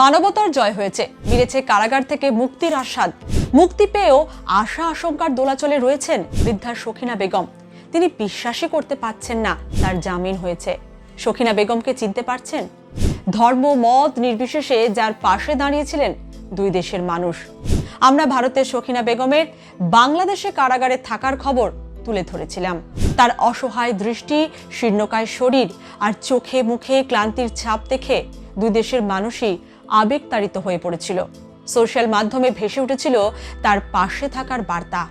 মানবতার জয় হয়েছে। মিলেছে কারাগার থেকে মুক্তির আস্বাদ। মুক্তি পেয়েও আশা আশঙ্কার দোলাচলে রয়েছেন বৃদ্ধা সখিনা বেগম। তিনি বিশ্বাসই করতে পারছেন না তার জামিন হয়েছে। সখিনা বেগমকে চিনতে পারছেন? ধর্ম, মত নির্বিশেষে যার পাশে দাঁড়িয়েছিলেন দুই দেশের মানুষ। আমরা ভারতের সখিনা বেগমের বাংলাদেশে কারাগারে থাকার খবর তুলে ধরেছিলাম। তার অসহায় দৃষ্টি, শীর্ণকায় শরীর আর চোখে মুখে ক্লান্তির ছাপ দেখে দুই দেশের মানুষই আবেগতাড়িত হয়ে পড়েছিল। সোশ্যাল মাধ্যমে ভেসে উঠেছিল তার পাশে থাকার বার্তা।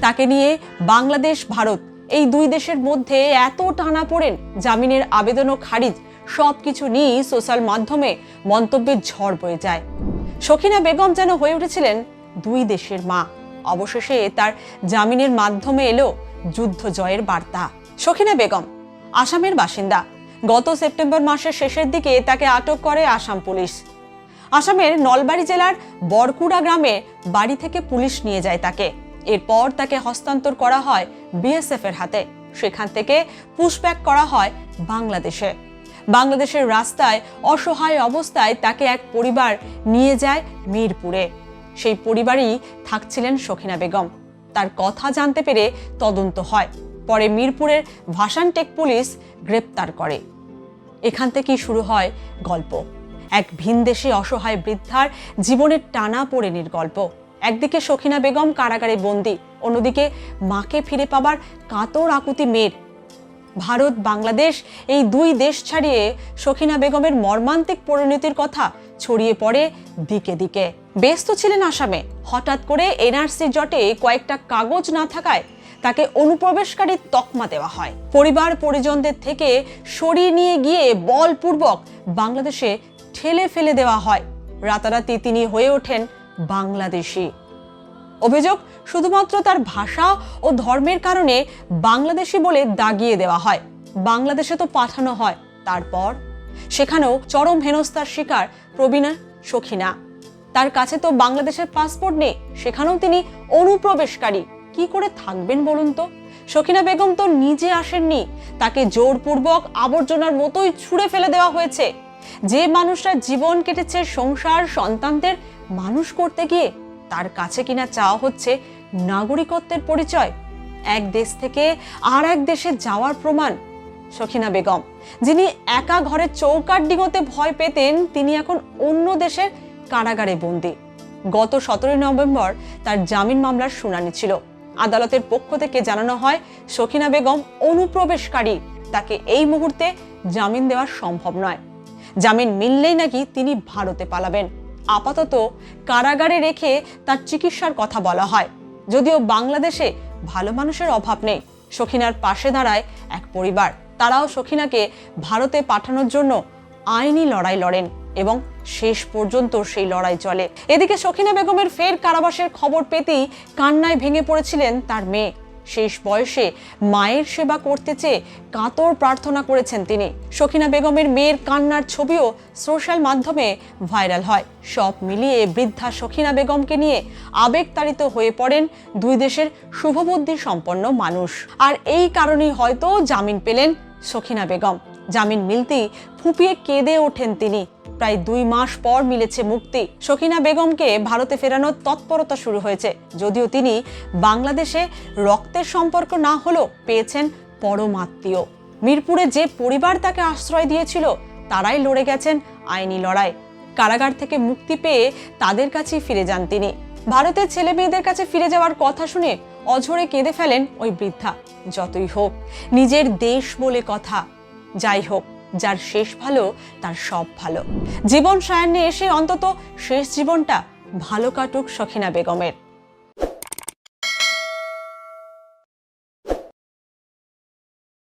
তাকে নিয়ে বাংলাদেশ, ভারত এই দুই দেশের মধ্যে এত টানা পড়েন, জামিনের আবেদনও খারিজ সব কিছু নিয়েই সোশ্যাল মাধ্যমে মন্তব্যের ঝড় বয়ে যায়। সখিনা বেগম যেন হয়ে উঠেছিলেন দুই দেশের মা। অবশেষে তার জামিনের মাধ্যমে এলো যুদ্ধ জয়ের বার্তা। সখিনা বেগম, আসামের বাসিন্দা, গত সেপ্টেম্বর মাসের শেষের দিকে তাকে আটক করে আসাম পুলিশ। আসামের নলবাড়ি জেলার বরকুড়া গ্রামে বাড়ি থেকে পুলিশ নিয়ে যায় তাকে। এরপর তাকে হস্তান্তর করা হয় বিএসএফ এর হাতে। সেখান থেকে পুশব্যাক করা হয় বাংলাদেশে। বাংলাদেশের রাস্তায়, অসহায় অবস্থায় তাকে এক পরিবার নিয়ে যায় মিরপুরে। সেই পরিবারই থাকছিলেন সখিনা বেগম। তার কথা জানতে পেরে তদন্ত হয়। পরে মিরপুরের ভাসানটেক পুলিশ গ্রেপ্তার করে। এখান থেকেই শুরু হয় গল্প। এক ভিনদেশি অসহায় বৃদ্ধার জীবনের টানা পড়েনির গল্প। একদিকে সখিনা বেগম কারাগারে বন্দি, অন্যদিকে মাকে ফিরে পাবার কাতর আকুতি মেয়ের। ভারত, বাংলাদেশ এই দুই দেশ ছাড়িয়ে সখিনা বেগমের মর্মান্তিক পরিণতির কথা ছড়িয়ে পড়ে দিকে দিকে। ব্যস্ত ছিলেন আসামে। হঠাৎ করে এনআরসি জটে কয়েকটা কাগজ না থাকায় তাকে অনুপ্রবেশকারীর তকমা দেওয়া হয়। পরিবার পরিজনদের থেকে সরিয়ে নিয়ে গিয়ে বলপূর্বক বাংলাদেশে ঠেলে ফেলে দেওয়া হয়। রাতারাতি তিনি হয়ে ওঠেন বাংলাদেশি। অভিযোগ, শুধুমাত্র তার ভাষা ও ধর্মের কারণে বাংলাদেশি বলে দাগিয়ে দেওয়া হয়। বাংলাদেশে তো পাঠানো হয়, তারপর? সেখানেও চরম হেনস্থার শিকার প্রবীণা সখিনা। তার কাছে তো বাংলাদেশের পাসপোর্ট নেই, সেখানেও তিনি অনুপ্রবেশকারী। কি করে থাকবেন বলুন তো? সখিনা বেগম তো নিজে আসেননি, তাকে জোরপূর্বক আবর্জনার মতোই ছুঁড়ে ফেলে দেওয়া হয়েছে। যে মানুষরা জীবন কেটেছে সংসার, সন্তানদের, মানুষ করতে গিয়ে তার কাছে কিনা চাওয়া হচ্ছে নাগরিকত্বের পরিচয়। এক দেশ থেকে আর এক দেশে যাওয়ার প্রমাণ সখিনা বেগম। যিনি একা ঘরে চৌকাট ডিঙোতে ভয় পেতেন, তিনি এখন অন্য দেশের কারাগারে বন্দী। গত সতেরোই নভেম্বর তার জামিন মামলার শুনানি ছিল। আদালতের পক্ষ থেকে জানানো হয়, সখিনা বেগম অনুপ্রবেশকারী। তাকে এই মুহূর্তে জামিন দেওয়া সম্ভব নয়। জামিন মিললেই নাকি তিনি ভারতে পালাবেন। আপাতত কারাগারে রেখে তার চিকিৎসার কথা বলা হয়। যদিও বাংলাদেশে ভালো মানুষের অভাব নেই, সখিনার পাশে দাঁড়ায় এক পরিবার। তারাও সখিনাকে ভারতে পাঠানোর জন্য আইনি লড়াই লড়েন এবং শেষ পর্যন্ত সেই লড়াই চলে। এদিকে সখিনা বেগমের ফের কারাবাসের খবর পেতেই কান্নায় ভেঙে পড়েছিলেন তার মেয়ে। শেষ বয়সে মায়ের সেবা করতে চেয়ে কাতর প্রার্থনা করেছেন তিনি। সখিনা বেগমের মেয়ের কান্নার ছবিও সোশ্যাল মাধ্যমে ভাইরাল হয়। সব মিলিয়ে বৃদ্ধা সখিনা বেগমকে নিয়ে আবেগতাড়িত হয়ে পড়েন দুই দেশের শুভবুদ্ধি সম্পন্ন মানুষ। আর এই কারণেই হয়তো জামিন পেলেন সখিনা বেগম। জামিন মিলতেই ফুপিয়ে কেঁদে ওঠেন তিনি। প্রায় দুই মাস পর মিলেছে মুক্তি। সখিনা বেগমকে ভারতে ফেরানোর তৎপরতা শুরু হয়েছে। যদিও তিনি বাংলাদেশে রক্তের সম্পর্ক না হলেও পেয়েছেন পরমাত্মীয় মিরপুরে যে পরিবার তাকে আশ্রয় দিয়েছিল, তারাই লড়ে গেছেন আইনি লড়াই। কারাগার থেকে মুক্তি পেয়ে তাদের কাছেই ফিরে যান তিনি। ভারতের ছেলে মেয়েদের কাছে ফিরে যাওয়ার কথা শুনে অঝরে কেঁদে ফেলেন ওই বৃদ্ধা। যতই হোক, নিজের দেশ বলে কথা। যাই হোক যার শেষ ভালো, তার সব ভালো। জীবন সায়ান্নে এসে অন্তত শেষ জীবনটা ভালো কাটুক সখিনা বেগমের।